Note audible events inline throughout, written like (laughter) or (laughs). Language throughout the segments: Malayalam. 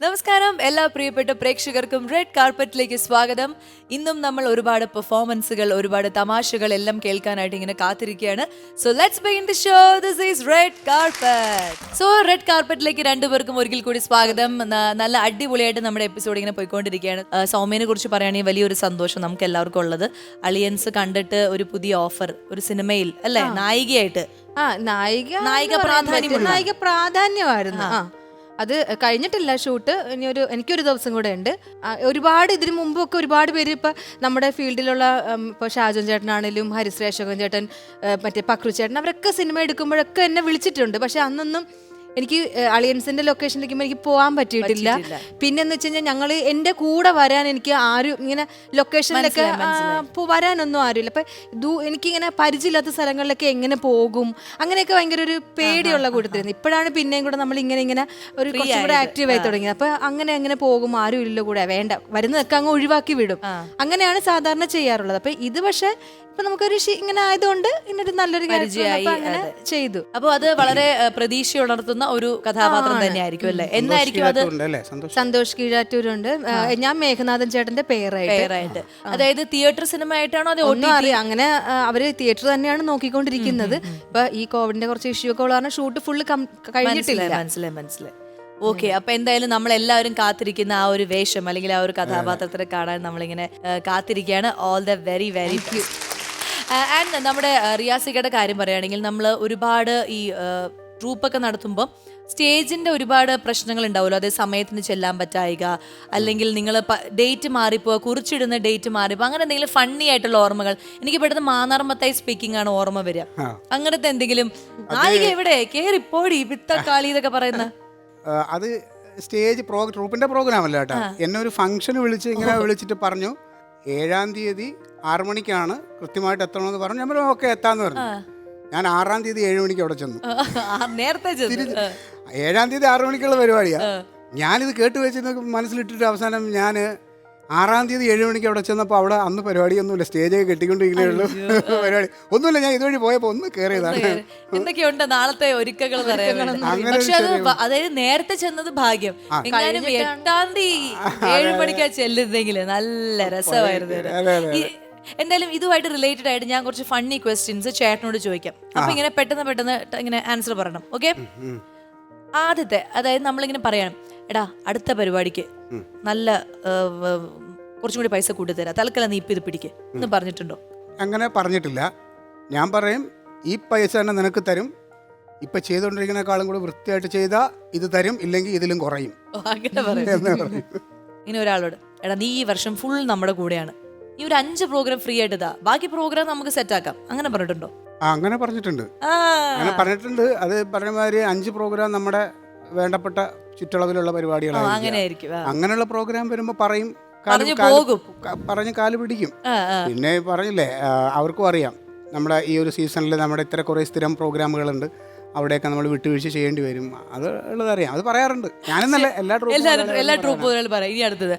നമസ്കാരം. എല്ലാ പ്രിയപ്പെട്ട പ്രേക്ഷകർക്കും റെഡ് കാർപ്പറ്റിലേക്ക് സ്വാഗതം. ഇന്നും നമ്മൾ ഒരുപാട് പെർഫോമൻസുകൾ ഒരുപാട് തമാശകൾ എല്ലാം കേൾക്കാനായിട്ട് ഇങ്ങനെ കാത്തിരിക്കുകയാണ്. So let's begin the show this is red carpet so red കാർപ്പറ്റിലേക്ക് രണ്ടുപേർക്കും ഒരിക്കൽ കൂടി സ്വാഗതം. നല്ല അടിപൊളിയായിട്ട് നമ്മുടെ എപ്പിസോഡ് ഇങ്ങനെ പോയിക്കൊണ്ടിരിക്കുകയാണ്. സൗമ്യനെ കുറിച്ച് പറയുകയാണെങ്കിൽ വലിയൊരു സന്തോഷം നമുക്ക് എല്ലാവർക്കും ഉള്ളത്. അളിയൻസ് കണ്ടിട്ട് ഒരു പുതിയ ഓഫർ ഒരു സിനിമയിൽ അല്ലേ? നായികയായിട്ട്. ആ നായിക നായിക പ്രാധാന്യം. നായിക പ്രാധാന്യമായിരുന്നു. അത് കഴിഞ്ഞിട്ടില്ല ഷൂട്ട്. ഇനി ഒരു എനിക്കൊരു ദിവസം കൂടെ ഉണ്ട്. ഒരുപാട് ഇതിനു മുമ്പൊക്കെ ഒരുപാട് പേര് ഇപ്പൊ നമ്മുടെ ഫീൽഡിലുള്ള ഇപ്പോൾ ഇപ്പൊ ഷാജോൻ ചേട്ടനാണെങ്കിലും ഹരിശ്രേഷകൻ ചേട്ടൻ മറ്റേ പക്രു ചേട്ടൻ അവരൊക്കെ സിനിമ എടുക്കുമ്പോഴൊക്കെ എന്നെ വിളിച്ചിട്ടുണ്ട്. പക്ഷെ അന്നൊന്നും എനിക്ക് അളിയൻസിന്റെ ലൊക്കേഷനിലേക്ക് എനിക്ക് പോകാൻ പറ്റിയിട്ടില്ല. പിന്നെ എന്ന് വെച്ച് കഴിഞ്ഞാൽ ഞങ്ങൾ എന്റെ കൂടെ വരാൻ എനിക്ക് ആരും ഇങ്ങനെ ലൊക്കേഷനിലൊക്കെ വരാനൊന്നും ആരുമില്ല. അപ്പൊ ദൂ- എനിക്കിങ്ങനെ പരിചയമില്ലാത്ത സ്ഥലങ്ങളിലൊക്കെ എങ്ങനെ പോകും? അങ്ങനെയൊക്കെ ഭയങ്കര ഒരു പേടിയുള്ള കൂട്ടത്തിരുന്നു ഇപ്പോഴാണ് പിന്നെയും കൂടെ നമ്മൾ ഇങ്ങനെ ഇങ്ങനെ ഒരു കൂടെ ആക്റ്റീവ് ആയി തുടങ്ങിയത്. അപ്പൊ അങ്ങനെ അങ്ങനെ പോകും ആരും ഇല്ല കൂടെ. വേണ്ട. വരുന്നതൊക്കെ അങ്ങ് ഒഴിവാക്കി വിടും. അങ്ങനെയാണ് സാധാരണ ചെയ്യാറുള്ളത്. അപ്പൊ ഇത് പക്ഷെ ഇപ്പൊ നമുക്കൊരു ഇങ്ങനെ ആയതുകൊണ്ട് ഇന്നൊരു നല്ലൊരു അങ്ങനെ ചെയ്തു. അപ്പോൾ അത് വളരെ പ്രതീക്ഷ ഉണർത്തുന്ന ഒരു കഥാപാത്രം തന്നെയായിരിക്കും അല്ലേ? എന്നായിരിക്കും അത്? സന്തോഷം. കീഴാറ്റൂരുണ്ട്. ഉണ്ട് ഞാൻ മേഘനാഥൻ ചേട്ടന്റെ പേരായിട്ട്. പേരായിട്ട്. അതായത് തിയേറ്റർ സിനിമ ആയിട്ടാണോ അത് ഒന്നും അറിയാം. അങ്ങനെ അവർ തിയേറ്റർ തന്നെയാണ് നോക്കിക്കൊണ്ടിരിക്കുന്നത്. ഇപ്പൊ ഈ കോവിഡിന്റെ കുറച്ച് ഇഷ്യൂ ഒക്കെ ഉള്ള കാരണം ഷൂട്ട് ഫുള്ള് കഴിഞ്ഞിട്ടില്ല. മനസ്സിലായി മനസ്സിലായി ഓക്കെ അപ്പൊ എന്തായാലും നമ്മൾ എല്ലാവരും കാത്തിരിക്കുന്ന ആ ഒരു വേഷം അല്ലെങ്കിൽ ആ ഒരു കഥാപാത്രത്തിനെ കാണാൻ നമ്മളിങ്ങനെ കാത്തിരിക്കുകയാണ്. All the very very and നമ്മുടെ റിയാസിക്കയുടെ റിയാസികയുടെ കാര്യം പറയുകയാണെങ്കിൽ നമ്മൾ ഒരുപാട് ഈ ട്രൂപ്പൊക്കെ നടത്തുമ്പോൾ സ്റ്റേജിന്റെ ഒരുപാട് പ്രശ്നങ്ങൾ ഉണ്ടാവുമല്ലോ അതേ സമയത്തിന് ചെല്ലാൻ പറ്റായിക അല്ലെങ്കിൽ നിങ്ങൾ ഡേറ്റ് മാറിപ്പോ കുറിച്ചിടുന്ന ഡേറ്റ് മാറിപ്പോ അങ്ങനെ എന്തെങ്കിലും ഫണ്ണി ആയിട്ടുള്ള ഓർമ്മകൾ. എനിക്ക് പെട്ടെന്ന് മാനാർമത്തായി സ്പീക്കിംഗ് ആണ് ഓർമ്മ വരിക. അങ്ങനത്തെ എന്തെങ്കിലും? നായിക എവിടെ? കേറിപ്പോടി വിത്തക്കാളി ഇതൊക്കെ പറയുന്ന. അത് സ്റ്റേജ് പ്രോ ട്രൂപ്പിന്റെ പ്രോഗ്രാം അല്ല കേട്ടോ എന്നെ ഒരു ഫംഗ്ഷന് വിളിച്ച് ഇങ്ങനെ വിളിച്ചിട്ട് പറഞ്ഞു ഏഴാം തീയതി ആറു മണിക്കാണ് കൃത്യമായിട്ട് എത്തണമെന്ന് പറഞ്ഞു. ഞാൻ പറഞ്ഞു ഓക്കെ എത്താന്ന് പറഞ്ഞു. ഞാൻ ആറാം തീയതി ഏഴ് മണിക്ക് അവിടെ ചെന്നു. നേരത്തെ ഏഴാം തീയതി ആറു മണിക്കുള്ള പരിപാടിയാണ് ഞാനിത് കേട്ട് വെച്ച് മനസ്സിലിട്ടിട്ട് അവസാനം ഞാൻ ആറാം തീയതി ഏഴ് മണിക്ക് അവിടെ ചെന്നപ്പോൾ അവിടെ അന്ന് പരിപാടിയൊന്നുമില്ല. സ്റ്റേജൊക്കെ കെട്ടിക്കൊണ്ടിരിക്കുന്നേ പരിപാടി. ഒന്നുമില്ല ഞാൻ ഇതുവഴി പോയപ്പോൾ ഒന്ന് കയറിയതാണ് എന്തൊക്കെയുണ്ട് നാളത്തെ ഒരുക്കങ്ങൾ പക്ഷെ അത് അതായത് നേരത്തെ ചെന്നത് ഭാഗ്യം. എങ്ങാനും എട്ടാം തീയതി ഏഴ് മണിക്കാ ചെല്ലുന്നെങ്കിൽ നല്ല രസമായിരുന്നു എന്തായാലും ഇതുമായിട്ട് റിലേറ്റഡ് ആയിട്ട് ഞാൻ കുറച്ച് ഫണ്ണി ക്വസ്റ്റ്യൻസ് ചേട്ടനോട് ചോദിക്കാം. അപ്പൊ ഇങ്ങനെ പെട്ടെന്ന് പെട്ടെന്ന് ഇങ്ങനെ ആൻസർ പറയണം. ഓക്കെ ആദ്യത്തെ അതായത് നമ്മളിങ്ങനെ പറയണം. എടാ അടുത്ത പരിപാടിക്ക് നല്ല കുറച്ചും കൂടി പൈസ കൂട്ടി തരാം തൽക്കാലം നീ ഇപ്പം ഇത് പിടിക്ക്. എന്ന് പറഞ്ഞിട്ടുണ്ടോ? അങ്ങനെ പറഞ്ഞിട്ടില്ല. ഞാൻ പറയും ഈ പൈസ തന്നെ നിനക്ക് തരും. ഇപ്പൊ ചെയ്തുകൊണ്ടിരിക്കുന്നേക്കാളും കൂടി വൃത്തിയായിട്ട് ചെയ്താ ഇത് തരും ഇല്ലെങ്കിൽ ഇതിലും കുറയും. ഓ, അങ്ങനെ പറയും. എന്ന് പറയും. ഇനി ഒരാളോട് എടാ നീ ഈ വർഷം ഫുൾ നമ്മുടെ കൂടെയാണ്. ഈ ഒരു അഞ്ച് പ്രോഗ്രാം ഫ്രീ ആയിട്ട് ഇതാ. ബാക്കി പ്രോഗ്രാം നമുക്ക് സെറ്റ് ആക്കാം. അങ്ങനെ പറഞ്ഞിട്ടുണ്ടോ? ആ അങ്ങനെ പറഞ്ഞിട്ടുണ്ട്. ആ. അങ്ങനെ പറഞ്ഞിട്ടുണ്ട്. അത് പറഞ്ഞ മാതിരി അഞ്ച് പ്രോഗ്രാം നമ്മുടെ വേണ്ടപ്പെട്ട ചുറ്റളവിലുള്ള പരിപാടികളാണ് അങ്ങനെ അങ്ങനെയുള്ള പ്രോഗ്രാം വരുമ്പോൾ പറയും പറഞ്ഞു കാൽ പിടിക്കും. പിന്നെ പറഞ്ഞില്ലേ അവർക്കും അറിയാം. നമ്മുടെ ഈ ഒരു സീസണിൽ നമ്മുടെ ഇത്ര കുറേ സ്ഥിരം പ്രോഗ്രാമുകളുണ്ട് അവിടെയൊക്കെ നമ്മൾ വിട്ടുവീഴ്ച ചെയ്യേണ്ടി വരും. അത് ഉള്ളതറിയാം അത് പറയാറുണ്ട്. ഞാനെന്നല്ല എല്ലാ എല്ലാ ട്രൂപ്പും ട്രൂപ്പുകളും പറയാം. ഇനി അടുത്തത്.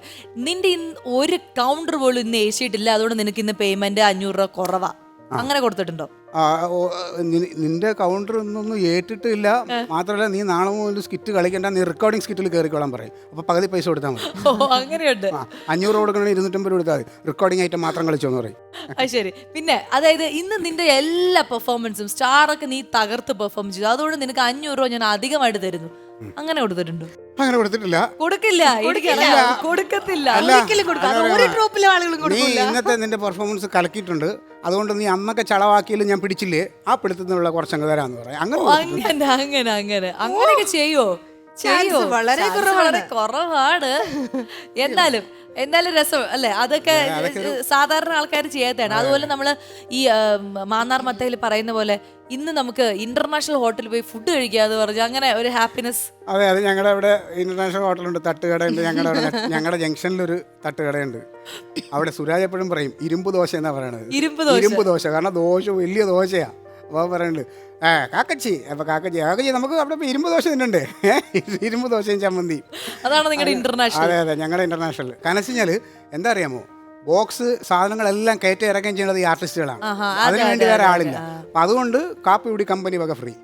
നിന്റെ ഒരു കൗണ്ടർ പോലും ഇന്ന് ഏശിയിട്ടില്ല. അതുകൊണ്ട് നിനക്ക് ഇന്ന് പേയ്മെന്റ് അഞ്ഞൂറ് രൂപ കുറവാ. അങ്ങനെ കൊടുത്തിട്ടുണ്ടോ? ആ, ഓ, നി- നിന്റെ കൗണ്ടർ ഒന്നും ഏറ്റിട്ടില്ല. മാത്രമല്ല നീ നാളെ മുതൽ സ്കിറ്റ് കളിക്കണ്ട. നീ റെക്കോർഡിംഗ് സ്കിറ്റിൽ കയറിക്കോളാൻ പറയും. അപ്പൊ പകുതി പൈസ കൊടുത്താൽ മതി. ഓ അങ്ങനെയുണ്ട്. ആ അഞ്ഞൂറ് കൊടുക്കണമെങ്കിൽ ഇരുന്നൂറ്റമ്പത് കൊടുത്താൽ മതി. റെക്കോർഡിംഗ് ഐറ്റം മാത്രം കളിച്ചോന്ന് പറയും. അത് ശരി. പിന്നെ അതായത് ഇന്ന് നിന്റെ എല്ലാ പെർഫോമൻസും സ്റ്റാറൊക്കെ നീ തകർത്ത് പെർഫോം ചെയ്തു. അതുകൊണ്ട് നിനക്ക് അഞ്ഞൂറ് രൂപ ഞാൻ അധികമായിട്ട് തരുന്നു. അങ്ങനെ കൊടുത്തിട്ടുണ്ടോ? അങ്ങനെ കൊടുത്തിട്ടില്ല. കൊടുക്കില്ല. കൊടുക്കില്ല. കൊടുക്കത്തില്ല. ഒരിക്കലും കൊടുക്കാം. അത് ഒരു ട്രൂപ്പിലെ ആളുകളും നീ കൊടുക്കില്ല ഇന്നത്തെ നിന്റെ പെർഫോമൻസ് കലക്കിയിട്ടുണ്ട്. അതുകൊണ്ട് നീ അന്നൊക്കെ ചളവാക്കിയാലും ഞാൻ പിടിച്ചില്ലേ? ആ പിടുത്തു നിന്നുള്ള കുറച്ചങ്ങ് തരാന്ന് പറയാം അങ്ങനെ അങ്ങനെ അങ്ങനെ അങ്ങനെ. അങ്ങനെയൊക്കെ ചെയ്യോ? ചെയ്യോ? വളരെ കുറവാണ്. വളരെ കുറവാണ്. (laughs) എന്നാലും എന്തായാലും രസം അല്ലേ? അതൊക്കെ സാധാരണ ആൾക്കാർ ചെയ്യാത്തതാണ്. അതുപോലെ നമ്മൾ ഈ മാന്നാർ മത്തയിൽ പറയുന്ന പോലെ ഇന്ന് നമുക്ക് ഇന്റർനാഷണൽ ഹോട്ടലിൽ പോയി ഫുഡ് കഴിക്കുക എന്ന് പറഞ്ഞു അങ്ങനെ ഒരു ഹാപ്പിനെസ് അതെ അത് ഞങ്ങളുടെ അവിടെ ഇന്റർനാഷണൽ ഹോട്ടലുണ്ട് തട്ടുകടയുണ്ട് ഞങ്ങളുടെ അവിടെ ഞങ്ങളുടെ ജംഗ്ഷനിലൊരു തട്ടുകടയുണ്ട്. അവിടെ സുരാജ് എപ്പോഴും പറയും ഇരുമ്പ് ദോശ എന്നാ പറയണത്. ഇരുമ്പ് ദോശ. ഇരുമ്പ് ദോശ കാരണം ദോശ വലിയ ദോശയാ. അപ്പോൾ പറയുന്നുണ്ട്. ആ കാക്കച്ചി. അപ്പൊ കാക്കച്ചി കാക്കച്ചി നമുക്ക് അവിടെ ഇരുമ്പ് ദോശ തിന്നുണ്ട് ഇരുമ്പ് ദോശയും ചമ്മന്തി. അതാണ് നിങ്ങളുടെ ഇന്റർനാഷണൽ അതെ അതെ ഞങ്ങളുടെ ഇന്റർനാഷണൽ കാരണം വെച്ച് കഴിഞ്ഞാൽ എന്താ അറിയാമോ ബോക്സ് സാധനങ്ങളെല്ലാം കയറ്റി ഇറക്കുകയും ചെയ്യുന്നത് ഈ ആർട്ടിസ്റ്റുകളാണ്. അതിന് വേണ്ടി അതെ, വേറെ ആളില്ല. അപ്പൊ അതുകൊണ്ട് കാപ്പി കുടി കമ്പനി വക ഫ്രീ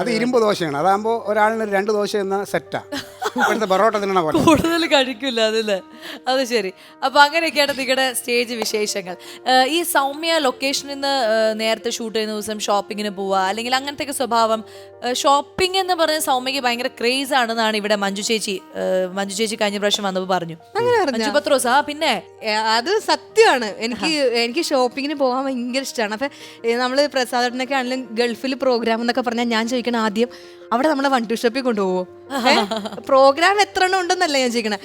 അത് ഇരുമ്പ് ദോശയാണ്. അതാകുമ്പോൾ ഒരാളിന് രണ്ട് ദോശ എന്ന സെറ്റാ പൊറോട്ട തിന്നണ പോലെ. കൂടുതൽ കഴിക്കില്ല അതല്ലേ അത് ശരി. അപ്പൊ അങ്ങനെയൊക്കെയാണ് നിങ്ങളുടെ സ്റ്റേജ് വിശേഷങ്ങൾ. ഏഹ് ഈ സൗമ്യ ലൊക്കേഷനിൽ നിന്ന് ഏഹ് നേരത്തെ ഷൂട്ട് ചെയ്യുന്ന ദിവസം ഷോപ്പിങ്ങിന് പോവുക അല്ലെങ്കിൽ അങ്ങനത്തെ ഒക്കെ സ്വഭാവം ഷോപ്പിംഗ് എന്ന് പറഞ്ഞ സൗമ്യക്ക് ഭയങ്കര ക്രേസ് ആണെന്നാണ് ഇവിടെ മഞ്ജു ചേച്ചി ഏഹ് മഞ്ജു ചേച്ചി കഴിഞ്ഞ പ്രാവശ്യം വന്നപ്പോൾ പറഞ്ഞു. മഞ്ജു പത്രോസ് ആ പിന്നെ. ഏ, അത് സത്യമാണ് എനിക്ക് എനിക്ക് ഷോപ്പിങ്ങിന് പോകാൻ ഭയങ്കര ഇഷ്ടമാണ്. അപ്പം നമ്മൾ നമ്മൾ പ്രസാദേട്ടനൊക്കെ ആണെങ്കിലും ഗൾഫിൽ പ്രോഗ്രാം എന്നൊക്കെ പറഞ്ഞാൽ ഞാൻ ചോദിക്കണം ആദ്യം അവിടെ നമ്മളെ വൺ ടു ഷോപ്പിൽ കൊണ്ടുപോകുമോ പ്രോഗ്രാം എത്ര എണ്ണം ഉണ്ടെന്നല്ല ഞാൻ ചോദിക്കണേ?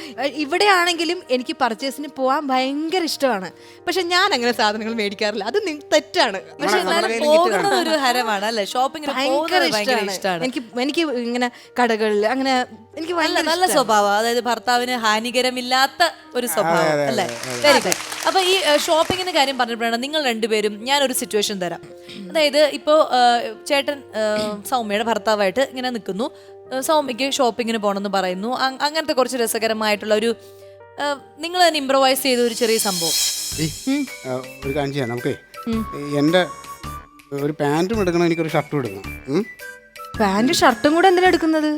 ഇവിടെ ആണെങ്കിലും എനിക്ക് പർച്ചേസിന് പോകാൻ ഭയങ്കര ഇഷ്ടമാണ്. പക്ഷെ ഞാൻ അങ്ങനെ സാധനങ്ങൾ മേടിക്കാറില്ല. അത് തെറ്റാണ്. പക്ഷെ പോകുന്നത് ഒരു ഹരമാണ് അല്ലേ? ഷോപ്പിങ്ങിന് ഭയങ്കര ഇഷ്ടമാണ്. ഇഷ്ടമാണ്. എനിക്ക് എനിക്ക് ഇങ്ങനെ കടകളിൽ അങ്ങനെ എനിക്ക് നല്ല നല്ല സ്വഭാവം. അതായത് ഭർത്താവിന് ഹാനികരമില്ലാത്ത ഒരു സ്വഭാവം അല്ലേ? വെരി ഗുഡ് അപ്പൊ ഈ ഷോപ്പിങ്ങിന്റെ കാര്യം പറഞ്ഞപ്പോഴാണ് നിങ്ങൾ രണ്ടുപേരും ഞാൻ ഒരു സിറ്റുവേഷൻ തരാം. അതായത് ഇപ്പോ ചേട്ടൻ സൗമ്യയുടെ ഭർത്താവായിട്ട് ഇങ്ങനെ നിൽക്കുന്നു. സൗമ്യക്ക് ഷോപ്പിങ്ങിന് പോകണമെന്ന് പറയുന്നു. അങ്ങനത്തെ കുറച്ച് രസകരമായിട്ടുള്ള ഒരു നിങ്ങൾ തന്നെ ഇംപ്രവൈസ് ചെയ്ത ഒരു ചെറിയ സംഭവം. ഒരു കാര്യം ചെയ്യാം. നമുക്ക് എന്റെ ഒരു പാന്റും എടുക്കണം എനിക്കൊരു ഷർട്ടും എടുക്കണം. പാന്റും ഷർട്ടും കൂടെ എന്തിനാ എടുക്കുന്നത്?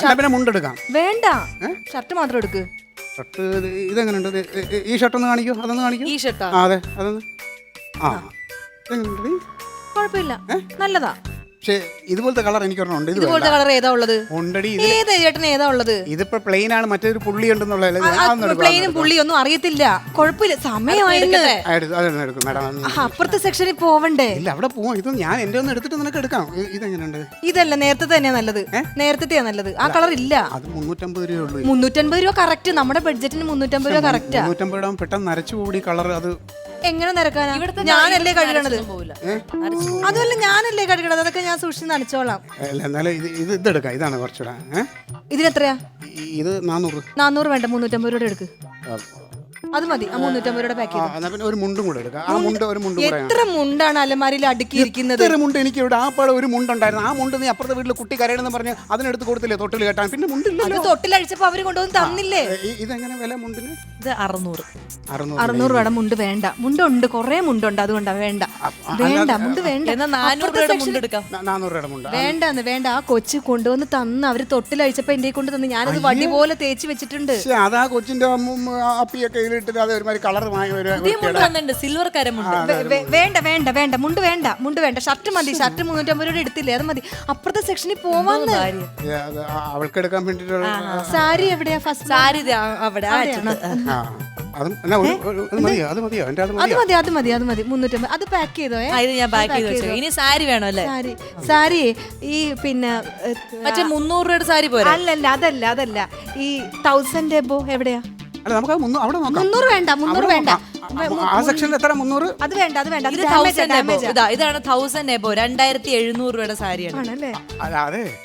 ഷർട്ട് പിന്നെ മുണ്ടെടുക്കാം വേണ്ട. ഷർട്ട് മാത്രം എടുക്ക്. ഷർട്ട് ഇത് ഇതെങ്ങനെയുണ്ട് ഈ- ഈ ഷർട്ട് ഒന്ന് കാണിക്കൂ. അതൊന്ന് കാണിക്കൂ. ഈ ഷർട്ടാ. അതെ അതൊന്ന്. ആ. ഇതെങ്ങനെയുണ്ട് കുഴപ്പമില്ല. നല്ലതാ. പക്ഷേ ഇതുപോലത്തെ കളർ എനിക്ക് ഉണ്ട്. ഇത് ഇതുപോലത്തെ കളർ ഏതാ ഉള്ളത്? ഉണ്ടടി ഇത് ഏത് ചേട്ടന് ഏതാ ഉള്ളത്? ഇതിപ്പോ പ്ലെയിൻ ആണ് മറ്റൊരു പുള്ളി ഉണ്ടെന്നുള്ള പ്ലെയിനും പുള്ളിയും ഒന്നും അറിയത്തില്ല. കുഴപ്പമില്ല. സമയമായിരുന്നു അപ്പുറത്തെ സെക്ഷനിൽ പോവണ്ടേ? ഇല്ല അവിടെ പോവാം. ഇത് ഞാൻ എന്റെ ഒന്ന് എടുത്തിട്ട് നിനക്ക് എടുക്കാം. ഇതെങ്ങനെയുണ്ട്? ഇതല്ല നേരത്തെ തന്നെയാ നല്ലത്. നേരത്തെ നല്ലത്. ആ കളർ ഇല്ല. അത് മുന്നൂറ്റമ്പത് രൂപ ഉള്ളൂ. മുന്നൂറ്റമ്പത് രൂപ കറക്റ്റ് നമ്മുടെ ബഡ്ജറ്റിന് മുന്നൂറ്റമ്പത് രൂപ കറക്റ്റ് മുന്നൂറ്റമ്പത് രൂപ പെട്ടെന്ന് നരച്ചു കൂടി കളർ അത് എങ്ങനെ നിരക്കാനാ? ഞാനല്ലേ കഴുകണത്? അതല്ല അതുമല്ല ഞാനല്ലേ കഴുകണത്? അതൊക്കെ ഞാൻ സൂക്ഷിച്ച് നനച്ചോളാം. അല്ല എന്നാലും ഇത് ഇത് ഇതെടുക്കാം ഇതാണ് കുറച്ചുകൂടെ ഇതിനെത്രയാ? ഇത് നാനൂറ് നാനൂറ് വേണ്ട മുന്നൂറ്റമ്പത് രൂപ എടുക്ക്. അത് മതി. ആ മുന്നൂറ്റമ്പത് രൂപയുടെ പാക്കറ്റ് ആ, എന്നാ പിന്നെ ഒരു മുണ്ടും കൂടെ എടുക്കാം. ആ മുണ്ട് ഒരു മുണ്ടും കൂടെ എത്ര മുണ്ടാണ് അലമാരിയിൽ അടുക്കിയിരിക്കുന്നത്? ഇത്ര മുണ്ട് എനിക്ക് ഇവിടെ ആ പാടെ ഒരു മുണ്ടുണ്ടായിരുന്നു. ആ മുണ്ട് നീ അപ്പുറത്തെ വീട്ടിൽ കുട്ടി കരയണമെന്ന് പറഞ്ഞ് അതിനെടുത്ത് കൊടുത്തില്ലേ? തൊട്ടിൽ കെട്ടാൻ. പിന്നെ അത് മുണ്ടില്ലല്ലോ തൊട്ടിലഴിച്ചപ്പോ അവർ കൊണ്ടുവന്ന് തന്നില്ലേ? ഏ, ഇ- ഇതെങ്ങനെ വില മുണ്ടിന്? ഇത് അറുന്നൂറ്. അറുന്നൂറ് അറുന്നൂറ് രൂപയുടെ മുണ്ട് വേണ്ട. മുണ്ടുണ്ട്. കൊറേ മുണ്ടുണ്ട്. അതുകൊണ്ടാ വേണ്ട. വേണ്ട മുണ്ട് വേണ്ട. എന്നാ നാനൂറ് രൂപയുടെ മുണ്ടെടുക്കാം നാ- നാനൂറ് രൂപയുടെ മുണ്ട്. വേണ്ടെന്ന് വേണ്ട. ആ കൊച്ചു കൊണ്ടുവന്ന് തന്ന് അവർ തൊട്ടിലഴിച്ചപ്പോ എന്റെ കൊണ്ട് തന്ന്. ഞാനത് വടി പോലെ തേച്ച് വെച്ചിട്ടുണ്ട്. അതാ കൊച്ചിന്റെ അമ്മും ആ അപ്പിയൊക്കെ ഇതിലിട്ടിട്ട് അത് ഒരുമാതിരി കളർ സിൽവർ വേണ്ട വേണ്ട വേണ്ട മുണ്ട് വേണ്ട മുണ്ട് വേണ്ട. ഷർട്ട് മതി ഷർട്ട് മുന്നൂറ്റമ്പത് രൂപ എടുത്തില്ലേ അത് മതി. അപ്പുറത്തെ സെക്ഷനിൽ പോവാന്ന്. അവൾക്ക് എടുക്കാൻ വേണ്ടിട്ടുള്ള സാരി എവിടെയാ? ഫസ്റ്റ് സാരി അവിടെ അത് മതി അത് മതി അത് മതി. മുന്നൂറ്റമ്പത്. അത് പാക്ക് ചെയ്തോ ഇത് ഞാൻ ബാക്ക് ചെയ്ത് വെച്ചു ഇനി സാരി വേണോ അല്ലേ? സാരി. സാരി ഈ പിന്നെ മറ്റേ മുന്നൂറ് രൂപയുടെ സാരി പോരാ? അല്ലല്ല അതല്ല അതല്ല. ഈ തൗസൻഡ് എബോ എവിടെയാ? അല്ല നമുക്ക് മുന്നൂ- അവിടെ നോക്കാം. മുന്നൂറ് വേണ്ട മുന്നൂറ് വേണ്ട. ആ- ആ- ആ സെക്ഷനിൽ എത്ര? മുന്നൂറ്? അത് വേണ്ട അത് വേണ്ട. ഇത് തൗസൻഡ് എബോ ഇതാ ഇതാണ് തൗസൻഡ് എബോ രണ്ടായിരത്തി എഴുന്നൂറ് രൂപയുടെ സാരിയാണ്. ആണല്ലേ? അല്ല അതെ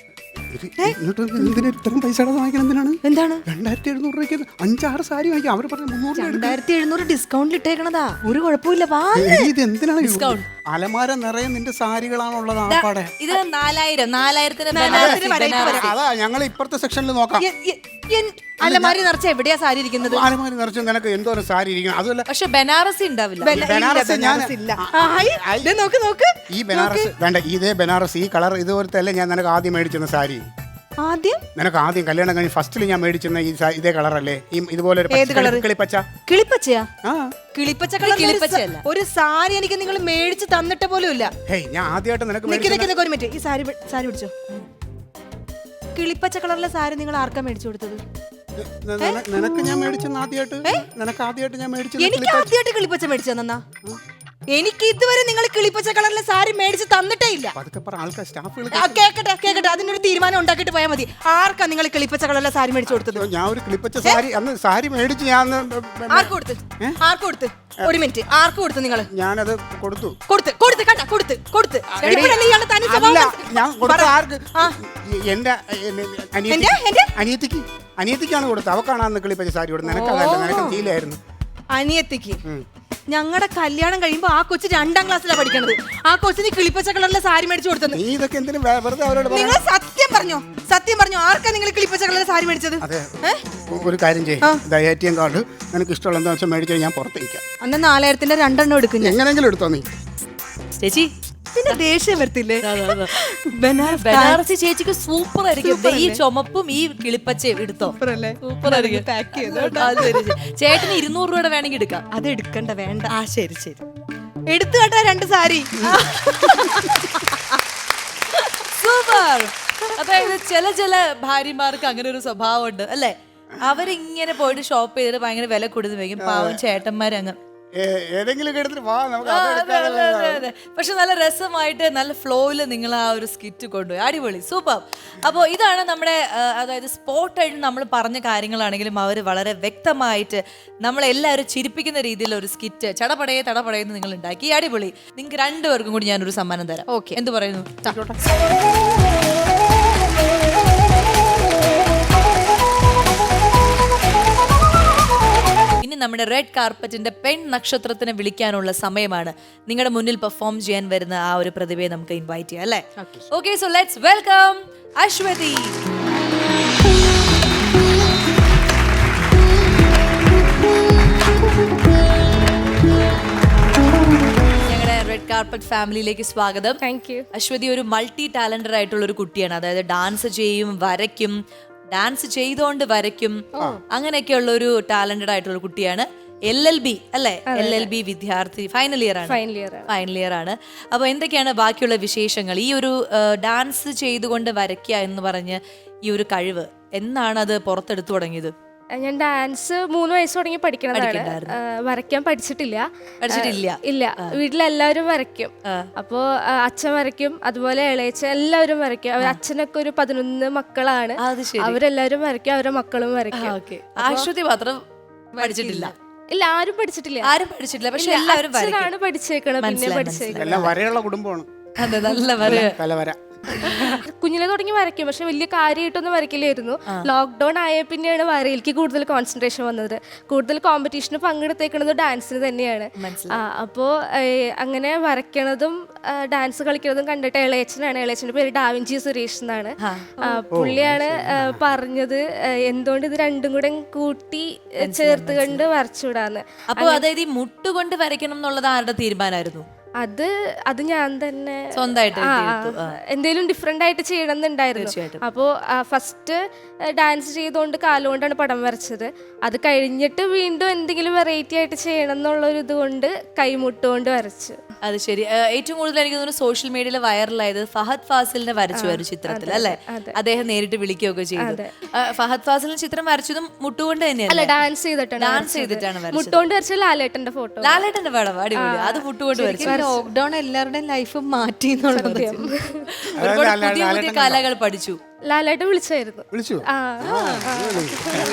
ഇത് എന്നിട്ട് എന്തിനാ ഇത്രയും പൈസ വാങ്ങിക്കണം എന്തിനാണ്? എന്താണ്? രണ്ടായിരത്തി എഴുന്നൂറ് രൂപയ്ക്ക് അഞ്ചാറ് സാരി വാങ്ങിക്കാം. അവർ പറഞ്ഞു മുന്നൂറ് രൂപ എടുക്കാം. രണ്ടായിരത്തി എഴുന്നൂറ് ഡിസ്കൗണ്ടിൽ ഇട്ടേക്കണതാ. ഒരു കുഴപ്പമില്ല വാ. ഇത് എന്തിനാണ്? ഡിസ്കൗണ്ട് അലമാര നിറയെ നിന്റെ സാരികളാണുള്ളത് ആപ്പാടെ. ഇത് നാലായിരം നാലായിരത്തിന് നാലായിരത്തിന് ബനാറസി, വരെ ബനാറസി. അതാ ഞങ്ങൾ ഇപ്പുറത്തെ സെക്ഷനിൽ നോക്കാം. എ- എ- എൻ- അലമാരി നിറച്ച് എവിടെയാ സാരി ഇരിക്കുന്നത്? അലമാരി നിറച്ച് നിനക്ക് എന്തോരം സാരി ഇരിക്കണം. അതുമല്ല പക്ഷെ ബനാറസി ഉണ്ടാവില്ല. ബനാറസ് ഞാൻ നോക്ക് നോക്ക് ഈ ബനാറസ് വേണ്ട ഇതേ ബനാറസ് ഈ കളർ ഇതുപോലത്തെ അല്ലേ ഞാൻ നിനക്ക് ആദ്യം മേടിച്ചിരുന്ന സാരി. ആദ്യം? നിനക്ക് ആദ്യം കല്യാണം കഴിഞ്ഞ് ഫസ്റ്റിൽ ഞാൻ മേടിച്ചിരുന്ന ഈ ഇതേ കളറല്ലേ? ഈ ഇതുപോലെ കിളിപ്പച്ച. കിളിപ്പച്ചയാ? ആ. കിളിപ്പച്ച കളർ കിളിപ്പച്ചയല്ല. ഒരു സാരി എനിക്ക് നിങ്ങൾ മേടിച്ച് തന്നിട്ട് പോലും ഇല്ല. ഹേയ് ഞാൻ ആദ്യമായിട്ട് നിനക്ക് നിക്ക് നിക്ക് നിക്ക് ഒരു മിനിറ്റ്. ഈ സാരി സാരി പിടിച്ചോ. കിളിപ്പച്ച കളറിലെ സാരി നിങ്ങൾ ആർക്കാ മേടിച്ചു കൊടുത്തത്? നിനക്ക് ഞാൻ മേടിച്ചെന്ന് ആദ്യമായിട്ട് നിനക്ക് ആദ്യമായിട്ട് ഞാൻ മേടിച്ചു എനിക്ക് ആദ്യമായിട്ട് കിളിപ്പച്ച മേടിച്ചു തന്നാ എനിക്ക് ഇതുവരെ നിങ്ങൾ കിളിപ്പച്ച കളറിലെ സാരി മേടിച്ച് തന്നിട്ടേ ഇല്ല. പതുക്കെ പറ ആൾക്കാർ സ്റ്റാഫുകൾ ആ, കേക്കട്ടെ കേക്കട്ടെ. അതിനൊരു തീരുമാനം ഉണ്ടാക്കിയിട്ട് പോയാൽ മതി. ആർക്കാ നിങ്ങൾ കിളിപ്പച്ച കളറിലെ സാരി മേടിച്ചു കൊടുത്തത്? ഞാൻ ഒരു കിളിപ്പച്ച സാരി അന്ന് സാരി മേടിച്ച് ഞാൻ അന്ന് ആർക്ക് കൊടുത്ത്? ആർക്ക് കൊടുത്ത്? ഒരു മിനിറ്റ്. ആർക്ക് കൊടുത്ത് നിങ്ങൾ ഞാനത് കൊടുത്തു. കൊടുത്ത് കൊടുത്ത് കണ്ട കൊടുത്ത് കൊടുത്ത്. ഇപ്പോഴല്ലേ ഇയാളുടെ തനി അല്ല സ്വഭാവം ഞാൻ കൊടുത്ത പറ. ആർക്ക്? ആ. എ- എന്റെ എന്റെ അനിയത്തി എന്റെ? എന്റെ? അനിയത്തിക്ക്. അനിയത്തിക്കാണ് കൊടുത്തത്. അവക്കാണ് അന്ന് കിളിപ്പച്ച സാരി കൊടുത്തത്. നിനക്കതല്ല നിനക്ക് തീലായിരുന്നു അനിയത്തിക്ക്. ഞങ്ങളുടെ കല്യാണം കഴിയുമ്പോ ആ കൊച്ചു രണ്ടാം ക്ലാസ്സിലാണ് പഠിക്കണത്. ആ കൊച്ചിന് കിളിപ്പച്ച കളറിലെ സാരി മേടിച്ചു കൊടുത്തത് നീ ഇതൊക്കെ എന്തിനു വെ- വെറുതെ അവരോട് പറ നിങ്ങൾ സത്യം പറഞ്ഞോ? സത്യം പറഞ്ഞോ? ആർക്കാ നിങ്ങൾ കിളിപ്പച്ച കളറിലെ സാരി മേടിച്ചത്? അതെ. ഏ? ഒ- ഒരു കാര്യം ചെയ്യും. എ ടി എം കാർഡ് നിനക്ക് ഇഷ്ടമുള്ള എന്താ വെച്ചാൽ മേടിച്ചാൽ ഞാൻ പുറത്തേക്കാം അന്ന് നാലായിരത്തിന്റെ രണ്ടെണ്ണം എടുക്കും ഞാൻ. എങ്ങനെങ്കിലും എടുത്തോ നീ. ചേച്ചി. പിന്നെ ദേഷ്യം വരത്തില്ലേ? ബനാറസ് ചേച്ചിക്ക് സൂപ്പർ ആയിരിക്കും. ഈ ചുമപ്പും ഈ കിളിപ്പച്ചയും എടുത്തോ. സൂപ്പർ ആയിരിക്കും. ചേട്ടന് ഇരുന്നൂറ് രൂപയുടെ വേണമെങ്കിൽ എടുക്കാം. അത് എടുക്കണ്ട വേണ്ട. ആ ശരി ശരി. എടുത്തു കേട്ടോ രണ്ട് സാരി. സൂപ്പർ. അതായത് ചില ചില ഭാര്യമാർക്ക് അങ്ങനെ ഒരു സ്വഭാവമുണ്ട് അല്ലേ? അല്ലെ അവരിങ്ങനെ പോയിട്ട് ഷോപ്പ് ചെയ്തിട്ട് ഭയങ്കര വില കൊടുത്ത് വെക്കും പാവം ചേട്ടന്മാരങ്ങ്. ഏതെങ്കിലും എടുത്തിട്ട് വാ നമുക്ക് ആ, അതെ, അതെ, അതെ, അതെ. പക്ഷെ നല്ല രസമായിട്ട് നല്ല ഫ്ലോയിൽ നിങ്ങൾ ആ ഒരു സ്കിറ്റ് കൊണ്ടുപോയി. അടിപൊളി സൂപ്പർ അപ്പോൾ ഇതാണ് നമ്മുടെ അതായത് സ്പോട്ടായിട്ട് നമ്മൾ പറഞ്ഞ കാര്യങ്ങളാണെങ്കിലും അവർ വളരെ വ്യക്തമായിട്ട് നമ്മളെല്ലാവരും ചിരിപ്പിക്കുന്ന രീതിയിലുള്ള ഒരു സ്കിറ്റ് ചടപടയെ തടപടയെന്ന് നിങ്ങൾ ഉണ്ടാക്കി. അടിപൊളി. നിങ്ങൾക്ക് രണ്ടുപേർക്കും കൂടി ഞാനൊരു സമ്മാനം തരാം. ഓക്കെ എന്ത് പറയുന്നു? ഇനി നമ്മുടെ റെഡ് കാർപ്പറ്റിന്റെ പെൺ നക്ഷത്രത്തിനെ വിളിക്കാനുള്ള സമയമാണ്. നിങ്ങളുടെ മുന്നിൽ പെർഫോം ചെയ്യാൻ വരുന്ന ആ ഒരു പ്രതിഭയെ നമുക്ക് ഇൻവൈറ്റ് ചെയ്യാം അല്ലേ? Okay so let's welcome Aswathi red carpet ഫാമിലിയിലേക്ക് സ്വാഗതം. താങ്ക് യു അശ്വതി ഒരു മൾട്ടി ടാലന്റഡ് ആയിട്ടുള്ള ഒരു കുട്ടിയാണ്. അതായത് ഡാൻസ് ചെയ്യും വരയ്ക്കും ഡാൻസ് ചെയ്തുകൊണ്ട് വരയ്ക്കും. അങ്ങനെയൊക്കെയുള്ള ഒരു ടാലന്റഡ് ആയിട്ടുള്ള കുട്ടിയാണ് എൽ എൽ ബി അല്ലെ? എൽ എൽ ബി വിദ്യാർത്ഥി ഫൈനൽ ഇയർ ആണ്. ഫൈനൽ ഇയർ ആണ്. ഫൈനൽ ഇയർ ആണ്. അപ്പൊ എന്തൊക്കെയാണ് ബാക്കിയുള്ള വിശേഷങ്ങൾ? ഈ ഒരു ഡാൻസ് ചെയ്തുകൊണ്ട് വരയ്ക്കുക എന്ന് പറഞ്ഞ് ഈ ഒരു കഴിവ് എന്നാണ് അത് പുറത്തെടുത്തു തുടങ്ങിയത്? ഞാൻ ഡാൻസ് മൂന്ന് വയസ്സ് തുടങ്ങി പഠിക്കണതാണ്. വരയ്ക്കാൻ പഠിച്ചിട്ടില്ല. പഠിച്ചിട്ടില്ല? ഇല്ല. വീട്ടിലെല്ലാവരും വരയ്ക്കും. അപ്പോ അച്ഛൻ വരയ്ക്കും അതുപോലെ ഇളയച്ച എല്ലാവരും വരയ്ക്കും. അവർ അച്ഛനൊക്കെ ഒരു പതിനൊന്ന് മക്കളാണ്. അവരെല്ലാവരും വരയ്ക്കും അവരുടെ മക്കളും വരയ്ക്കും. മാത്രം പഠിച്ചിട്ടില്ല? ഇല്ല ആരും പഠിച്ചിട്ടില്ല. ആരും പഠിച്ചിട്ടില്ല. പക്ഷെ എല്ലാവരും പഠിച്ചേക്കണം പിന്നെ പഠിച്ചേക്കണം എല്ലാം കുടുംബമാണ്. അതെ നല്ല വര. തലവര കുഞ്ഞിലെ തുടങ്ങി വരയ്ക്കും. പക്ഷെ വലിയ കാര്യമായിട്ടൊന്നും വരയ്ക്കില്ലായിരുന്നു. ലോക്ക്ഡൗൺ ആയ പിന്നെയാണ് വരയിലേക്ക് കൂടുതൽ കോൺസെൻട്രേഷൻ വന്നത്. കൂടുതൽ കോമ്പറ്റീഷന് പങ്കെടുത്തേക്കുന്നത് ഡാൻസിന് തന്നെയാണ്. അപ്പോൾ അപ്പോ അങ്ങനെ വരയ്ക്കണതും ഡാൻസ് കളിക്കണതും കണ്ടിട്ട് ഇളയച്ചനാണ്. ഇളയച്ചന്റെ പേര് ഡാവിഞ്ചി സുരേഷ് എന്നാണ്. പുള്ളിയാണ് പറഞ്ഞത് എന്തുകൊണ്ട് ഇത് രണ്ടും കൂടെ കൂട്ടി ചേർത്ത് കണ്ട് വരച്ചുവിടാന്ന്. അപ്പൊ അതായത് ഈ മുട്ടുകൊണ്ട് വരയ്ക്കണം എന്നുള്ളത് ആരുടെ തീരുമാനമായിരുന്നു? അത് അത് ഞാൻ തന്നെ സ്വന്തമായിട്ട് എന്തെങ്കിലും ഡിഫറെന്റ് ആയിട്ട് ചെയ്യണം എന്നുണ്ടായിരുന്നു. അപ്പോൾ ഫസ്റ്റ് ഡാൻസ് ചെയ്തുകൊണ്ട് കാലുകൊണ്ടാണ് പടം വരച്ചത്. അത് കഴിഞ്ഞിട്ട് വീണ്ടും എന്തെങ്കിലും വെറൈറ്റി ആയിട്ട് ചെയ്യണം എന്നുള്ള ഒരു ഇതുകൊണ്ട് കൈമുട്ടുകൊണ്ട് വരച്ചു. അത് ശരി. ഏറ്റവും കൂടുതൽ എനിക്ക് തോന്നുന്നു സോഷ്യൽ മീഡിയയിൽ വൈറലായത് ഫഹദ് ഫാസിലിനെ വരച്ചു ഒരു ചിത്രത്തിൽ അല്ലെ? അദ്ദേഹം നേരിട്ട് വിളിക്കുകയൊക്കെ ചെയ്തു. ഫഹദ് ഫാസിലിന് ചിത്രം വരച്ചതും മുട്ടുകൊണ്ട് തന്നെയാണ് ഡാൻസ് ചെയ്തിട്ടാണ് ഡാൻസ്. ചെയ്തിട്ടാണ് മുട്ടുകൊണ്ട് വരച്ച ലാലേട്ടന്റെ ഫോട്ടോ. ലാലേട്ടന്റെ പടം അടിപൊളി. അത് മുട്ടുകൊണ്ട് വരച്ചു. ലോക്ക്ഡൌൺ എല്ലാവരുടെയും ലൈഫ് മാറ്റി എന്നുള്ളത് ഒരുപാട് പുതിയ പുതിയ കലകൾ പഠിച്ചു. ലാലായിട്ട് വിളിച്ചായിരുന്നു. വിളിച്ചു? ആ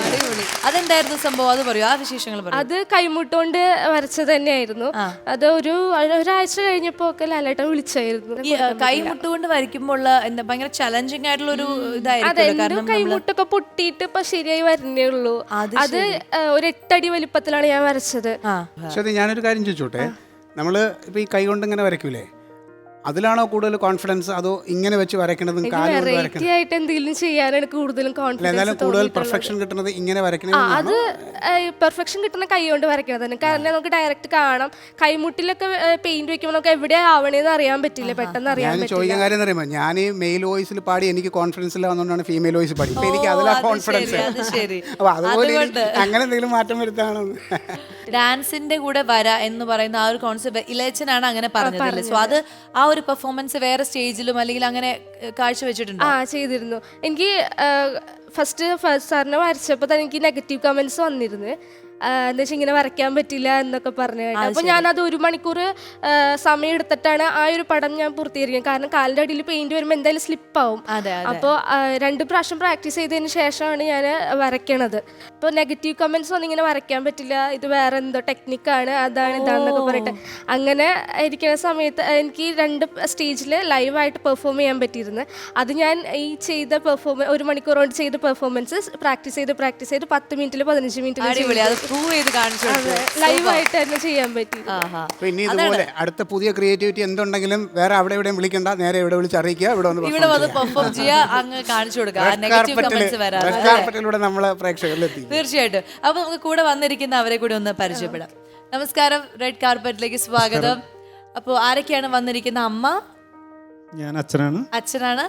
അടിപൊളി. അതെന്തായിരുന്നു സംഭവം? അത് പറയൂ. ആ വിശേഷങ്ങൾ പറയൂ. അത് കൈമുട്ടുകൊണ്ട് വരച്ചത് തന്നെയായിരുന്നു. അത് ഒരു ഒരാഴ്ച കഴിഞ്ഞപ്പോ ഒക്കെ ലാലേട്ടൻ വിളിച്ചായിരുന്നു. കൈമുട്ടുകൊണ്ട് വരയ്ക്കുമ്പോൾ എന്താ ഭയങ്കര ചലഞ്ചിങ് ആയിട്ടുള്ള ഒരു ഇതായിരുന്നു കാരണം കൈമുട്ടൊക്കെ പൊട്ടിയിട്ട് ഇപ്പൊ ശരിയായി വരുന്നേ ഉള്ളൂ. അത് ഒരു എട്ടടി വലിപ്പത്തിലാണ് ഞാൻ വരച്ചത്. ഞാനൊരു കാര്യം ചോദിച്ചോട്ടെ? നമ്മൾ ഇപ്പോൾ ഈ കൈ കൊണ്ട് ഇങ്ങനെ വരയ്ക്കൂലേ? അതിലാണോ കൂടുതൽ കോൺഫിഡൻസ് അതോ ഇങ്ങനെ വെച്ച് വരയ്ക്കണതും വെറൈറ്റി ആയിട്ട് എന്തെങ്കിലും ചെയ്യാനാണ് കൂടുതലും കോൺഫിഡൻസ് കൂടുതൽ പെർഫെക്ഷൻ കിട്ടുന്നത് ഇങ്ങനെ വരയ്ക്കണം അത് പെർഫെക്ഷൻ കിട്ടുന്ന കൈ കൊണ്ട് വരയ്ക്കണതാണ് കാരണം നമുക്ക് ഡയറക്റ്റ് കാണാം. കൈമുട്ടിലൊക്കെ പെയിന്റ് വെക്കുമ്പോൾ നമുക്ക് എവിടെ ആവണേന്ന് അറിയാൻ പറ്റില്ല പെട്ടെന്ന് അറിയാൻ ചോദിക്കാൻ കാര്യം പറയുമ്പോൾ ഞാൻ മെയിൽ വോയിസിൽ പാടി എനിക്ക് കോൺഫിഡൻസ് ഇല്ല വന്നുകൊണ്ടാണ് ഫീമെയിൽ വോയിസ് പാടി. ഇപ്പൊ എനിക്ക് അതിലാ കോൺഫിഡൻസ് ശരി, അത് ശരി. അപ്പൊ അതുപോലെ അങ്ങനെ എന്തെങ്കിലും മാറ്റം വരുത്താണോ? ഡാൻസിന്റെ കൂടെ വര എന്ന് പറയുന്ന ആ ഒരു കോൺസെപ്റ്റ് ഇലച്ചനാണ് അങ്ങനെ പറഞ്ഞത് സോ അത് ആ ഒരു പെർഫോമൻസ് വേറെ സ്റ്റേജിലും അല്ലെങ്കിൽ അങ്ങനെ കാഴ്ചവെച്ചിട്ടുണ്ട്? ആ ചെയ്തിരുന്നു. എനിക്ക് ഫസ്റ്റ് ഫസ്റ്റ് സാറിനെ വരച്ചപ്പോൾ തന്നെ എനിക്ക് നെഗറ്റീവ് കമൻസ് വന്നിരുന്നു. എന്താ വെച്ചാൽ ഇങ്ങനെ വരയ്ക്കാൻ പറ്റില്ല എന്നൊക്കെ പറഞ്ഞു കേട്ടോ. അപ്പൊ ഞാനത് ഒരു മണിക്കൂർ സമയം എടുത്തിട്ടാണ് ആ ഒരു പടം ഞാൻ പൂർത്തീകരിക്കുന്നത്. കാരണം കാലിന്റെ അടിയിൽ പെയിന്റ് വരുമ്പോൾ എന്തായാലും സ്ലിപ്പ് ആവും അപ്പോൾ രണ്ട് പ്രാവശ്യം പ്രാക്ടീസ് ചെയ്തതിന് ശേഷമാണ് ഞാൻ വരയ്ക്കണത്. ഇപ്പോൾ നെഗറ്റീവ് കമന്റ്സ് ഒന്നും ഇങ്ങനെ വരയ്ക്കാൻ പറ്റില്ല. ഇത് വേറെ എന്തോ ടെക്നിക്കാണ് അതാണ് ഇതാണെന്നൊക്കെ പറഞ്ഞിട്ട്. അങ്ങനെ ഇരിക്കുന്ന സമയത്ത് എനിക്ക് രണ്ട് സ്റ്റേജിൽ ലൈവായിട്ട് പെർഫോം ചെയ്യാൻ പറ്റിയിരുന്നു. അത് ഞാൻ ഈ ചെയ്ത പെർഫോമൻസ് ഒരു മണിക്കൂർ കൊണ്ട് ചെയ്ത പെർഫോമൻസ് പ്രാക്ടീസ് ചെയ്ത് പ്രാക്ടീസ് ചെയ്ത് പത്ത് മിനിറ്റിൽ പതിനഞ്ച് അത് പ്രൂവ് ചെയ്ത് കാണിച്ചു. ലൈവായിട്ട് തന്നെ ചെയ്യാൻ പറ്റി ഇനി ഇതുപോലെ അടുത്ത പുതിയ ക്രിയേറ്റിവിറ്റി എന്തുണ്ടെങ്കിലും വേറെ അവിടെ എവിടെയും വിളിക്കണ്ട നേരെ ഇവിടെ വിളിച്ച് അറിയിക്കുക ഇവിടെ വന്ന് ഇവിടെ വന്ന് പെർഫോം ചെയ്യുക അങ്ങ് കാണിച്ചു കൊടുക്കുക. നെഗറ്റീവ് കമന്റ്സ് വരാതെ. പ്രേക്ഷകരിലെത്തി തീർച്ചയായിട്ടും. അപ്പൊ നമുക്ക് കൂടെ വന്നിരിക്കുന്ന അവരെ കൂടി ഒന്ന് പരിചയപ്പെടാം. നമസ്കാരം റെഡ് കാർപ്പറ്റിലേക്ക് സ്വാഗതം. അപ്പോൾ ആരൊക്കെയാണ് വന്നിരിക്കുന്ന അമ്മ? ഞാൻ അച്ഛനാണ്. അച്ഛനാണ്.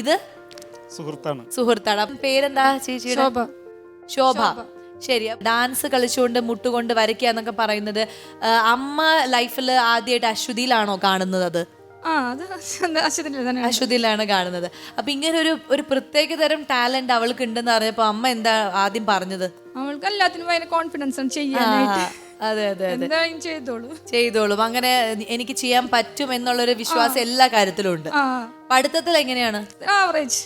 ഇത്? സുഹൃത്താണ്. സുഹൃത്താണ്. പേരെന്താ ചേച്ചി ശോഭ. ശോഭ. ശരി ഡാൻസ് കളിച്ചുകൊണ്ട് മുട്ടുകൊണ്ട് വരയ്ക്കുക എന്നൊക്കെ പറയുന്നത് അമ്മ ലൈഫിൽ ആദ്യമായിട്ട് അശ്വതിയിലാണോ കാണുന്നത്? അത് ആ അത് അശ്വതിയിലാണ് കാണുന്നത്. അപ്പൊ ഇങ്ങനെ ഒരു ഒരു പ്രത്യേക തരം ടാലന്റ് അവൾക്ക് ഉണ്ടെന്ന് പറഞ്ഞപ്പോ അമ്മ എന്താ ആദ്യം പറഞ്ഞത്? അവൾക്ക് എല്ലാത്തിനും ഭയങ്കര കോൺഫിഡൻസ് ആണ് ചെയ്യാനായിട്ട്. അതെ അതെ അതെ. ചെയ്തോളൂ. ചെയ്തോളും. അങ്ങനെ എനിക്ക് ചെയ്യാൻ പറ്റും എന്നുള്ളൊരു വിശ്വാസം എല്ലാ കാര്യത്തിലും ഉണ്ട്. പഠിത്തത്തിൽ എങ്ങനെയാണ്? ആവറേജ്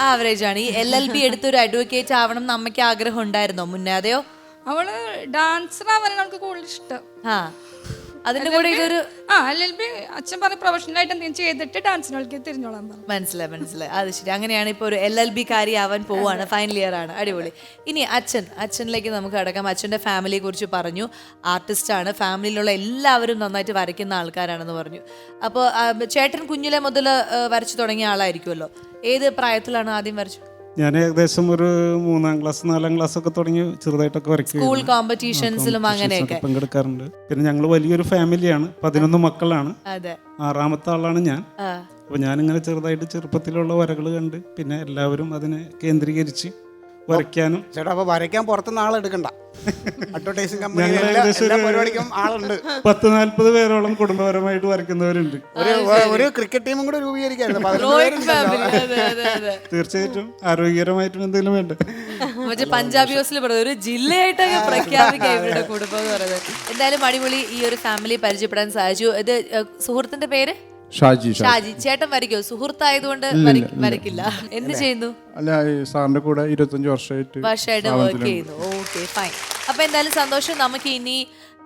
ആവറേജ് ആണ്. ഈ എൽ എൽ ബി എടുത്തൊരു അഡ്വക്കേറ്റ് ആവണം എന്ന് അമ്മയ്ക്ക് ആഗ്രഹം ഉണ്ടായിരുന്നോ മുന്നേ? അതെയോ? അവൾ ഡാൻസർ ആവാനാണ് അവൾക്ക് കൂടുതൽ ഇഷ്ടം. ആ. അതിന്റെ കൂടെ ഇതൊരു ആ എൽ എൽ ബി അച്ഛൻ പറഞ്ഞ പ്രൊഫഷണൽ ആയിട്ട് എന്തെങ്കിലും ചെയ്തിട്ട് ഡാൻസിന് അവൾക്ക് തിരിഞ്ഞോളാൻ പറഞ്ഞു. മനസ്സിലായി മനസ്സിലായി. അത് ശരി. അങ്ങനെയാണ് ഇപ്പോൾ ഒരു എൽ എൽ ബി കാരി ആവാൻ പോവാണ്. ഫൈനൽ ഇയർ ആണ്. അടിപൊളി. ഇനി അച്ഛൻ അച്ഛനിലേക്ക് നമുക്ക് കിടക്കാം. അച്ഛന്റെ ഫാമിലിയെ കുറിച്ച് പറഞ്ഞു. ആർട്ടിസ്റ്റ് ആണ്. ഫാമിലിയിലുള്ള എല്ലാവരും നന്നായിട്ട് വരയ്ക്കുന്ന ആൾക്കാരാണെന്ന് പറഞ്ഞു. അപ്പോൾ ചേട്ടൻ കുഞ്ഞിലെ മുതൽ വരച്ചു തുടങ്ങിയ ആളായിരിക്കുമല്ലോ. ഏത് പ്രായത്തിലാണ് ആദ്യം വരച്ചു ഞാൻ ഏകദേശം ഒരു മൂന്നാം ക്ലാസ് നാലാം ക്ലാസ് ഒക്കെ തുടങ്ങി ചെറുതായിട്ടൊക്കെ വരയ്ക്കും സ്കൂൾ കോമ്പറ്റീഷൻസിലും അങ്ങനെയൊക്കെ. പങ്കെടുക്കാറുണ്ട്. പിന്നെ ഞങ്ങൾ വലിയൊരു ഫാമിലിയാണ് പതിനൊന്ന് മക്കളാണ്. ആറാമത്തെ ആളാണ് ഞാൻ. അപ്പൊ ഞാനിങ്ങനെ ചെറുതായിട്ട് ചെറുപ്പത്തിലുള്ള വരകൾ കണ്ട് പിന്നെ എല്ലാവരും അതിനെ കേന്ദ്രീകരിച്ച് വരയ്ക്കാനും. ചേട്ടാ അപ്പൊ വരയ്ക്കാൻ പുറത്തുനിന്ന് ആളെടുക്കണ്ട അഡ്വർടൈസിംഗ് കമ്പനി ഞങ്ങൾ എല്ലാ ഏകദേശം എല്ലാ ഒരു- പരിപാടിക്കും ആളുണ്ട്. പത്ത് നാല്പത് പേരോളം കുടുംബപരമായിട്ട് വരയ്ക്കുന്നവരുണ്ട്. ഒരു ഒരു ക്രിക്കറ്റ് ടീമും കൂടെ രൂപീകരിക്കായിരുന്നു. പതിനൊന്ന് പേരുണ്ടല്ലോ. ഫാമിലി അതെ അതെ അതെ. തീർച്ചയായിട്ടും ആരോഗ്യകരമായിട്ടും എന്തെങ്കിലും വേണ്ട? മറ്റേ പഞ്ചാബി ഹൗസിൽ പറഞ്ഞത് ഒരു ജില്ലയായിട്ടൊക്കെ പ്രഖ്യാപിക്കുക ഇവരുടെ കുടുംബം എന്ന് പറയുന്നത്. എന്തായാലും അടിപൊളി ഈ ഒരു ഫാമിലി പരിചയപ്പെടാൻ സാധിച്ചു. ഇത് ഏഹ്, സുഹൃത്തിന്റെ പേര്? ഷാജി ഷാജി. ചേട്ടൻ വരയ്ക്കോ? സുഹൃത്തായതുകൊണ്ട് വരയ്ക്ക- വരയ്ക്കില്ല. എന്ത് ചെയ്യുന്നു? അല്ല ഈ സാറിന്റെ കൂടെ ഇരുപത്തഞ്ച് വർഷമായിട്ട് വർഷമായിട്ട് വർക്ക് ചെയ്യുന്നു. ഓക്കെ ഫൈൻ അപ്പൊ എന്തായാലും സന്തോഷം. നമുക്ക് ഇനി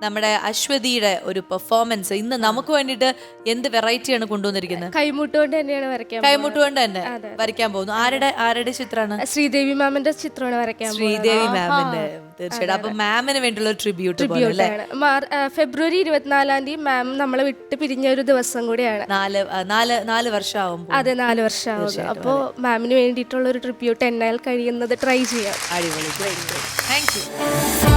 നമ്മുടെ അശ്വതിയുടെ ഒരു പെർഫോമൻസ് ഇന്ന് നമുക്ക് വേണ്ടിട്ട് എന്ത് വെറൈറ്റിയാണ് കൊണ്ടുവന്നിരിക്കുന്നത്? കൈമുട്ട് കൊണ്ട് തന്നെയാണ് വരയ്ക്കാൻ കൈമുട്ട് കൊണ്ട് തന്നെ വരയ്ക്കാൻ പോകുന്നു. ആരുടെ ആരുടെ ചിത്രമാണ്? ശ്രീദേവി മാമിന്റെ ചിത്രമാണ് വരയ്ക്കാൻ. ശ്രീദേവി മാമിന്റെ തീർച്ചയായിട്ടും. അപ്പൊ മാമിന് വേണ്ടിയുള്ള ട്രിബ്യൂട്ട് ഫെബ്രുവരി ഇരുപത്തിനാലാം തീയതി മാം നമ്മളെ വിട്ട് പിരിഞ്ഞ ഒരു ദിവസം കൂടിയാണ്. നാല് നാല് നാല് വർഷമാവും അതെ നാല് വർഷമാവും അപ്പോൾ മാമിന് വേണ്ടിയിട്ടുള്ള ഒരു ട്രിബ്യൂട്ട് എന്നാൽ കഴിയുന്നത് ട്രൈ ചെയ്യാം. അടിപൊളി താങ്ക് യു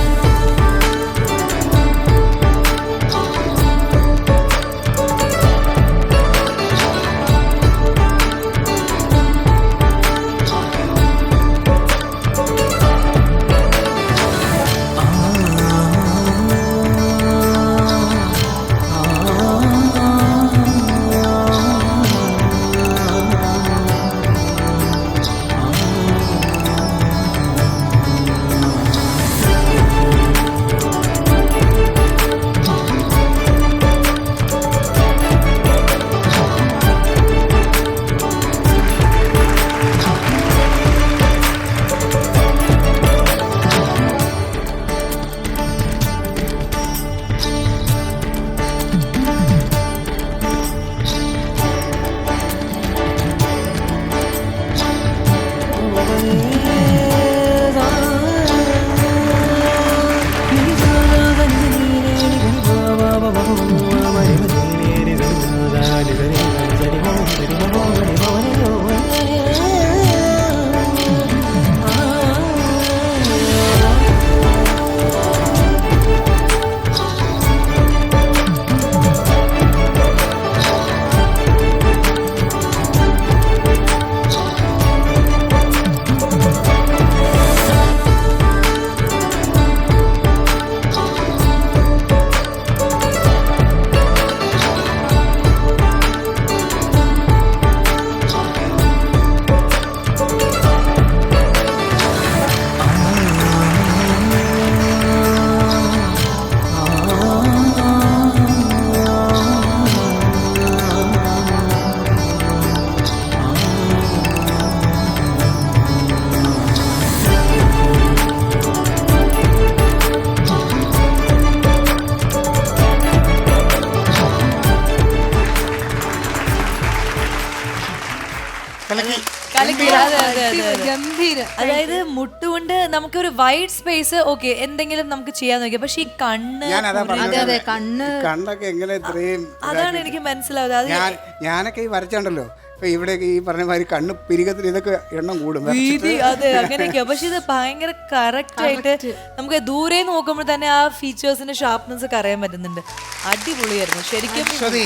മുട്ടുകൊണ്ട് നമുക്കൊരു വൈഡ് സ്പേസ് ഓക്കെ എന്തെങ്കിലും നമുക്ക് ചെയ്യാൻ നോക്കിയാൽ പക്ഷെ ഈ കണ്ണ് അതാ പറഞ്ഞത്. അതെ, കണ്ണ് കണ്ണൊക്കെ എങ്ങനെ ഇത്രയും അതാണ് എനിക്ക് മനസ്സിലാവുന്നത്. അത് ഞാനൊക്കെ ഈ വരച്ചുണ്ടല്ലോ. ഇവിടെയൊക്കെ ഈ പറഞ്ഞ മാതിരി കണ്ണ് പിരികത്തിൽ ഇതൊക്കെ എണ്ണം കൂടും. വീതി അതെ അങ്ങനെയൊക്കെ പക്ഷെ ഇത് ഭയങ്കര കറക്റ്റ് ആയിട്ട് നമുക്ക് ദൂരെ നോക്കുമ്പോൾ തന്നെ ആ ഫീച്ചേഴ്സിന്റെ ഷാർപ്നെസ് ഒക്കെ അറിയാൻ പറ്റുന്നുണ്ട്. അടിപൊളിയായിരുന്നു. ശരിക്കും ഒരു.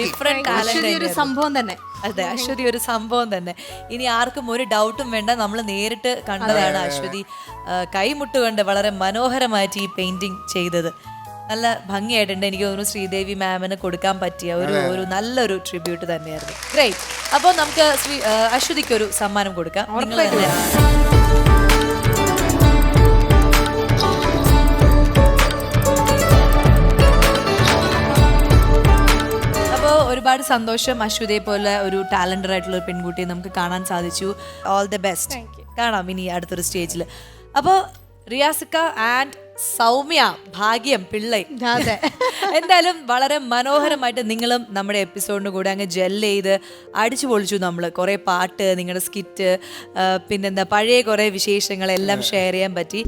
ഡിഫറെന്റ് അശ്വതി സംഭവം തന്നെ. അതെ അശ്വതി ഒരു സംഭവം തന്നെ. ഇനി ആർക്കും ഒരു ഡൗട്ടും വേണ്ട. നമ്മൾ നേരിട്ട് കണ്ടതാണ് അശ്വതി കൈമുട്ടുകൊണ്ട് വളരെ മനോഹരമായിട്ട് ഈ പെയിന്റിങ് ചെയ്തത്. നല്ല ഭംഗിയായിട്ടുണ്ട്. എനിക്ക് തോന്നുന്നു ശ്രീദേവി മാമിന് കൊടുക്കാൻ പറ്റിയ ഒരു ഒരു നല്ലൊരു ട്രിബ്യൂട്ട് തന്നെയായിരുന്നു. ഗ്രേറ്റ് അപ്പോൾ നമുക്ക് ശ്രീ അശ്വതിക്ക് ഒരു സമ്മാനം കൊടുക്കാം. നിങ്ങൾ ഒരുപാട് സന്തോഷം അശ്വതിയെ പോലെ ഒരു ടാലന്റഡ് ആയിട്ടുള്ള ഒരു പെൺകുട്ടിയെ നമുക്ക് കാണാൻ സാധിച്ചു. ഓൾ ദ ബെസ്റ്റ് കാണാം ഇനി അടുത്തൊരു സ്റ്റേജിൽ അപ്പോൾ റിയാസിക്ക ആൻഡ് സൗമ്യ ഭാഗ്യം പിള്ളൈ. അതെ. എന്തായാലും വളരെ മനോഹരമായിട്ട് നിങ്ങളും നമ്മുടെ എപ്പിസോഡിന് കൂടെ അങ്ങ് ജെൽ ചെയ്ത് അടിച്ചു പൊളിച്ചു നമ്മൾ കുറേ പാട്ട് നിങ്ങളുടെ സ്കിറ്റ് പിന്നെന്താ പഴയ കുറേ വിശേഷങ്ങളെല്ലാം ഷെയർ ചെയ്യാൻ പറ്റി.